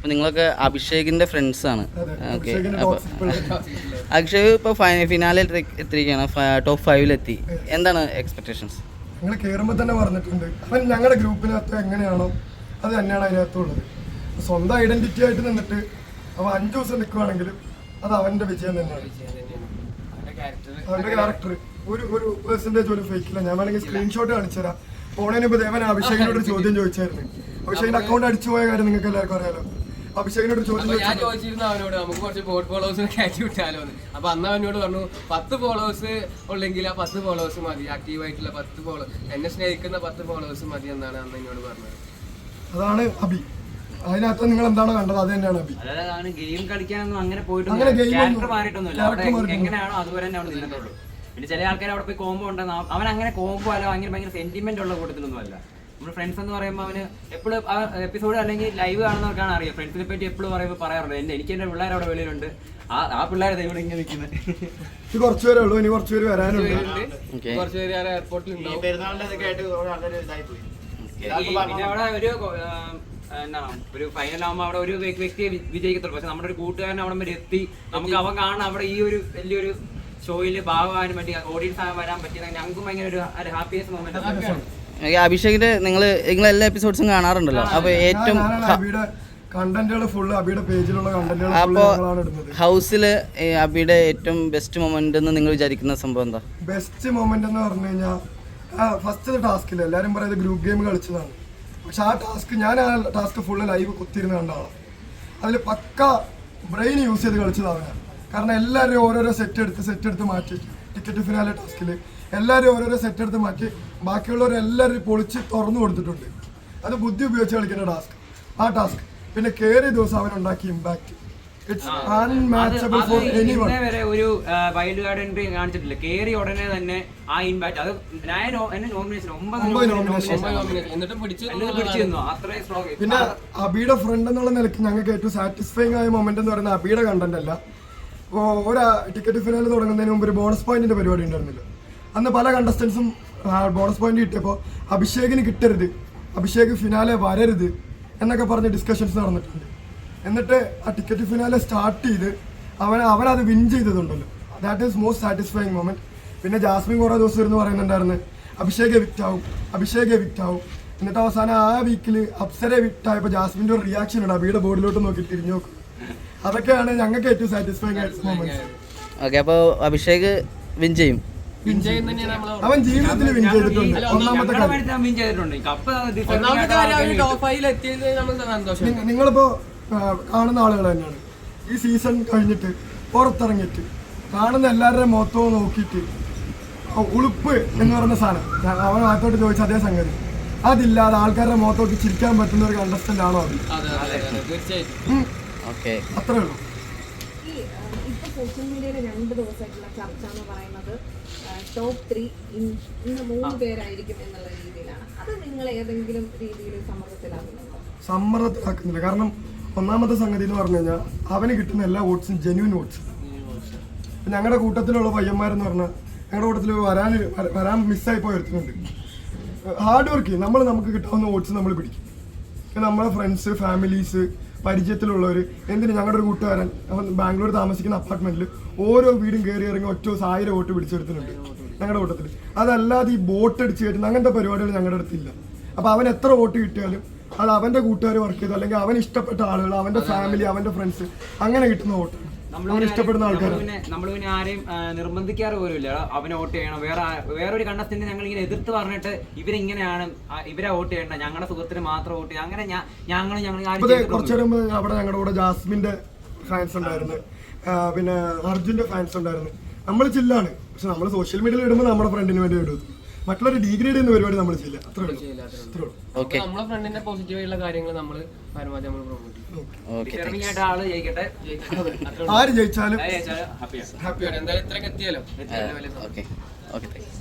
അപ്പോൾ നിങ്ങളൊക്കെ അഭിഷേകിന്റെ ഫ്രണ്ട്സാണ് ഓക്കെ അഭിഷേകിന്റെ അപ്പോൾ. അഭിഷേക് ഇപ്പോൾ ഫിനാലിൽ എത്തിയിരിക്കുകയാണ്. ടോപ്പ് ഫൈവിലെത്തി എന്താണ് എക്സ്പെക്ടേഷൻസ് ഞങ്ങൾ കയറുമ്പോൾ തന്നെ പറഞ്ഞിട്ടുണ്ട്. അവൻ ഞങ്ങളുടെ ഗ്രൂപ്പിനകത്ത് എങ്ങനെയാണോ അത് തന്നെയാണ് അതിനകത്തുള്ളത് സ്വന്തം ഐഡന്റിറ്റി ആയിട്ട് നിന്നിട്ട് അവൻ അഞ്ചു ദിവസം നിൽക്കുവാണെങ്കിലും അത് അവന്റെ വിജയം തന്നെയാണ്. അവന്റെ ക്യാരക്ടർ ഒരു ഒരു പെർസെന്റേജ് ഒരു ഫേക്കില്ല ഞാൻ വേണമെങ്കിൽ സ്ക്രീൻഷോട്ട് കാണിച്ചുതരാം പോണതിന് ഇപ്പൊ ദേവൻ അഭിഷേകിനോട് ഒരു ചോദ്യം ചോദിച്ചായിരുന്നു. അഭിഷേകിന്റെ അക്കൗണ്ട് അടിച്ചു പോയ കാര്യം നിങ്ങൾക്ക് എല്ലാവർക്കും അറിയാലോ. അഭിഷേകിനോട് ചോദ്യം ഞാൻ ചോദിച്ചു ചോദിച്ചിരുന്നു അവനോട് നമുക്ക് കുറച്ച് ബോട്ട് ഫോളോവേഴ്സിനെ കയറ്റി വിട്ടാലോ എന്ന് അപ്പൊ അന്ന് അവനോട് പറഞ്ഞു പത്ത് ഫോളോവേഴ്സ് ഉള്ളെങ്കിൽ ആ പത്ത് ഫോളോവേഴ്സ് മതി ആക്റ്റീവ് ആയിട്ടുള്ള പത്ത് ഫോളോ എന്നെ സ്നേഹിക്കുന്ന പത്ത് ഫോളോവേഴ്സ് മതി എന്നാണ് അന്ന് എന്നോട് പറഞ്ഞത്. അതാണ് അഭി. അതിനകത്ത് നിങ്ങൾ എന്താണ് കണ്ടത് അത് തന്നെയാണ് അഭി. അവന് ഗെയിം കളിക്കാനൊന്നും അങ്ങനെ അങ്ങനെ പോയിട്ടൊന്നും game മാറിയിട്ടൊന്നുമില്ല. അവിടെ എങ്ങനെയാണോ അതുപോലെ തന്നെ അവിടെ നിന്നിട്ടുള്ളൂ. പിന്നെ ചില ആൾക്കാർ അവിടെ പോയി കോംബോ ഉണ്ടെന്ന് അവൻ അങ്ങനെ കോംബോ അല്ല ഭയങ്കര ഭയങ്കര സെന്റിമെന്റ് ഉള്ള കൂട്ടത്തിലൊന്നും അല്ല നമ്മൾ ഫ്രണ്ട്സ് എന്ന് പറയുമ്പോൾ അവന് എപ്പോഴും ആ എപ്പിസോഡ് അല്ലെങ്കിൽ ലൈവ് കാണുന്നവർക്കാണ് അറിയാം. ഫ്രണ്ട്സിനെ പറ്റി എപ്പോഴും പറയുമ്പോൾ പറയാറുണ്ട്. എന്റെ എനിക്ക് എന്റെ പിള്ളേർ അവിടെ വെളിയിലുണ്ട്. ആ ആ പിള്ളേരെ ഇവിടെ ഇങ്ങനെ നിൽക്കുന്നത് ഇത് കുറച്ച് പേരേ ഉള്ളൂ. ഇനി കുറച്ച് പേര് വരാനുണ്ട്. കുറച്ച് പേര് എയർപോർട്ടിൽ പിന്നെ അവിടെ ഒരു എന്താണ് ഒരു ഫൈനൽ ആകുമ്പോൾ അവിടെ ഒരു വ്യ- വ്യക്തിയെ വിജയിക്കത്തുള്ളൂ. പക്ഷെ നമ്മുടെ ഒരു കൂട്ടുകാരൻ അവിടെ വരെ എത്തി. നമുക്ക് അവൻ കാണാൻ അവിടെ ഈ ഒരു വലിയൊരു ഷോയിൽ ഭാഗമാകാനും പറ്റി ഓഡിയൻസ് ആകാൻ വരാൻ പറ്റിയത് ഞങ്ങൾക്കും ഭയങ്കര ഒരു ഹാപ്പിയസ്റ്റ് മൊമെന്റ് അഭിഷേകിന്റെ നിങ്ങൾ നിങ്ങൾ എല്ലാ എപ്പിസോഡ്സും കാണാറുണ്ടല്ലോ. അപ്പോൾ ഏറ്റവും കണ്ടന്റുകൾ ഫുള്ള് അബിയുടെ പേജിലുള്ള കണ്ടന്റുകൾ ഹൗസിൽ അബിയുടെ ഏറ്റവും ബെസ്റ്റ് മൊമെന്റ് എന്ന് നിങ്ങൾ വിചാരിക്കുന്ന സംഭവം എന്താ? ബെസ്റ്റ് മൊമെന്റ് എന്ന് പറഞ്ഞു കഴിഞ്ഞാൽ ഫസ്റ്റ് ടാസ്കിൽ എല്ലാരും പറയുന്നത് ഗ്രൂപ്പ് ഗെയിം കളിച്ചതാണ്. പക്ഷെ ആ ടാസ്ക് ഞാൻ ആ ടാസ്ക് ഫുള്ള് ലൈവ് കുത്തിയിരുന്ന് കണ്ട ആളാണ് അതിൽ പക്ക ബ്രെയിൻ യൂസ് ചെയ്ത് കളിച്ചതാണ് കാരണം എല്ലാവരും ഓരോരോ സെറ്റ് എടുത്ത് സെറ്റ് എടുത്ത് മാറ്റി. ടിക്കറ്റ് ഫിനാലെ ടാസ്കിൽ എല്ലാവരും ഓരോരോ സെറ്റ് എടുത്ത് മാറ്റി. ബാക്കിയുള്ളവർ എല്ലാവരും പൊളിച്ച് തുറന്നു കൊടുത്തിട്ടുണ്ട്. അത് ബുദ്ധി ഉപയോഗിച്ച് കളിക്കുന്ന ടാസ്ക് ആ ടാസ്ക് പിന്നെ കയറിയ ദിവസം അവൻ ഉണ്ടാക്കിയ ഇമ്പാക്ട് ഒരു വൈൽഡ് കാർഡ് എൻട്രി കാണിച്ചിട്ടില്ല. കേറി ഉടനെ തന്നെ ആ ഇമ്പാക്ട് അത് ഞാൻ നോ- എന്നെ നോമിനേഷൻ ഒമ്പത് അത്രയും സ്ട്രോങ് പിന്നെ അബിയുടെ ഫ്രണ്ട് എന്നുള്ള നിലയ്ക്ക് ഞങ്ങൾക്ക് ഏറ്റവും സാറ്റിസ്ഫൈങ് ആയ മൊമെന്റ് എന്ന് പറയുന്നത് അബിയുടെ കണ്ടന്റ് അല്ല. ഒരു ടിക്കറ്റ് ഫിനാല് തുടങ്ങുന്നതിന് മുമ്പ് ഒരു ബോണസ് പോയിന്റിന്റെ പരിപാടി ഉണ്ടായിരുന്നില്ല. അന്ന് പല കണ്ടസ്റ്റൻസും ബോണസ് പോയിന്റ് കിട്ടിയപ്പോൾ അഭിഷേകിന് കിട്ടരുത് അഭിഷേക് ഫിനാലെ വരരുത് എന്നൊക്കെ പറഞ്ഞ് ഡിസ്കഷൻസ് നടന്നിട്ടുണ്ട്. എന്നിട്ട് ആ ടിക്കറ്റ് ഫിനാലെ സ്റ്റാർട്ട് ചെയ്ത് അവൻ അവനത് win ചെയ്തതുണ്ടല്ലോ. That is most satisfying moment പിന്നെ ജാസ്മിൻ കുറേ ദിവസം ഇരുന്ന് പറയുന്നുണ്ടായിരുന്നു അഭിഷേക് എവിക്റ്റ് ആവും അഭിഷേക് എവിക്റ്റ് ആവും. എന്നിട്ട് അവസാനം ആ വീക്കിൽ അപ്സരെ വിട്ടായപ്പോൾ ജാസ്മിന്റെ ഒരു റിയാക്ഷൻ ഉണ്ട് അബിയുടെ ബോർഡിലോട്ട് നോക്കി തിരിഞ്ഞു നോക്കും. അതൊക്കെയാണ് ഞങ്ങൾക്ക് ഏറ്റവും സാറ്റിസ്ഫൈങ് ആയിട്ടുള്ള മൊമെന്റ്സ് ഓക്കെ അപ്പോൾ അഭിഷേക് വിൻ ചെയ്യും. അവൻ ജീവിതത്തിൽ വിൻ ചെയ്തിട്ടുണ്ട്. ഒന്നാമത്തെ കാര്യം. നിങ്ങളിപ്പോ കാണുന്ന ആളുകൾ തന്നെയാണ്. ഈ സീസൺ കഴിഞ്ഞിട്ട് പുറത്തിറങ്ങിയിട്ട് കാണുന്ന എല്ലാവരുടെയും മൊത്തവും നോക്കിയിട്ട് ആ ഉളുപ്പ് എന്ന് പറയുന്ന സാധനം. ഞാൻ അവൻ ആദ്യത്തോട്ട് ചോദിച്ച അതേ സംഗതി. അതില്ലാതെ ആൾക്കാരുടെ മുഖത്തോട്ട് ചിരിക്കാൻ പറ്റുന്ന ഒരു കണ്ടസ്റ്റന്റ് ആണോ അത് അത്രേ ഉള്ളൂ. സോഷ്യൽ മീഡിയയിൽ രണ്ട് ദിവസമായിട്ടുള്ള ചർച്ച എന്ന് പറയുന്നത് ടോപ്പ് ത്രീ ഇന്ന് മൂന്ന് പേരായിരിക്കും എന്നുള്ള രീതിയിലാണ്. അത് നിങ്ങൾ ഏതെങ്കിലും രീതിയിൽ സമ്മർദ്ദത്തിലാകുന്നുണ്ടോ? സമ്മർദ്ദത്തിലാക്കുന്നില്ല. കാരണം ഒന്നാമത്തെ സംഗതി എന്ന് പറഞ്ഞു കഴിഞ്ഞാൽ അവന് കിട്ടുന്ന എല്ലാ വോട്ട്സും ജെന്യൂൻ വോട്ട്സ്. ഞങ്ങളുടെ കൂട്ടത്തിലുള്ള പയ്യന്മാരെന്ന് പറഞ്ഞാൽ ഞങ്ങളുടെ കൂട്ടത്തിൽ വരാൻ വര- വരാൻ മിസ്സായി പോയി ഒരുത്തുന്നുണ്ട് ഹാർഡ് വർക്ക് നമ്മൾ നമുക്ക് കിട്ടാവുന്ന വോട്ട്സ് നമ്മൾ പിടിക്കും. നമ്മളെ ഫ്രണ്ട്സ് ഫാമിലീസ് പരിചയത്തിലുള്ളവർ എന്തിന് ഞങ്ങളുടെ ഒരു കൂട്ടുകാരൻ ബാംഗ്ലൂർ താമസിക്കുന്ന അപ്പാർട്ട്മെന്റിൽ ഓരോ വീടും കയറി ഇറങ്ങി ഒറ്റ ദിവസം ആയിരം വോട്ട് പിടിച്ചെടുത്തിട്ടുണ്ട് ഞങ്ങളുടെ കൂട്ടത്തിൽ അതല്ലാതെ ഈ ബോട്ട് അടിച്ച് കയറ്റുന്ന അങ്ങനത്തെ പരിപാടികൾ ഞങ്ങളുടെ അടുത്തില്ല. അപ്പോൾ അവൻ എത്ര വോട്ട് കിട്ടിയാലും അത് അവന്റെ കൂട്ടുകാർ വർക്ക് ചെയ്തു അല്ലെങ്കിൽ അവൻ ഇഷ്ടപ്പെട്ട ആളുകൾ അവന്റെ ഫാമിലി അവന്റെ ഫ്രണ്ട്സ് അങ്ങനെ കിട്ടുന്ന വോട്ടാണ് അവൻ ഇഷ്ടപ്പെടുന്ന പിന്നെ നമ്മൾ പിന്നെ ആരെയും നിർബന്ധിക്കാറ് പോലും ഇല്ല അവനെ വോട്ട് ചെയ്യണം. വേറെ വേറൊരു കണ്ടസ്റ്റന്റ് ഞങ്ങൾ ഇങ്ങനെ എതിർത്ത് പറഞ്ഞിട്ട് ഇവരിങ്ങനെയാണ് ഇവരെ വോട്ട് ചെയ്യണ്ട. ഞങ്ങളുടെ സുഖത്തിന് മാത്രം വോട്ട് ചെയ്യാം അങ്ങനെ ഞങ്ങൾ ഞങ്ങൾ ചെയ്തിട്ടൊന്നുമില്ല. കുറച്ചു നേരം അവിടെ ഞങ്ങളുടെ കൂടെ ജാസ്മിന്റെ ഫാൻസ് ഉണ്ടായിരുന്നു. പിന്നെ അർജുന്റെ ഫാൻസ് ഉണ്ടായിരുന്നു. നമ്മൾ ചില്ലാണ് പക്ഷെ നമ്മൾ സോഷ്യൽ മീഡിയയിൽ ഇടുമ്പോൾ നമ്മുടെ ഫ്രണ്ടിന് വേണ്ടി ഇടും. മറ്റുള്ളവർ ഡിഗ്രേഡ് ചെയ്യുന്ന പരിപാടി നമ്മൾ ചെയ്യില്ല. അത്രേ ഉള്ളൂ. അത്രേ ഉള്ളൂ. ഓക്കെ നമ്മളെ ഫ്രണ്ടിന്റെ പോസിറ്റീവ് ആയിട്ടുള്ള കാര്യങ്ങൾ നമ്മൾ പരമാവധി നമ്മൾ പ്രൊമോട്ട് ചെയ്യും. ഓക്കെ ഡിസർവിംഗ് ആയിട്ട് ആൾ ജയിക്കട്ടെ ആര് ജയിച്ചാലും ഹാപ്പിയാണ് ഹാപ്പിയാണ് എന്തായാലും ഇത്രയൊക്കെ എത്തിയാലോ? Okay okay thanks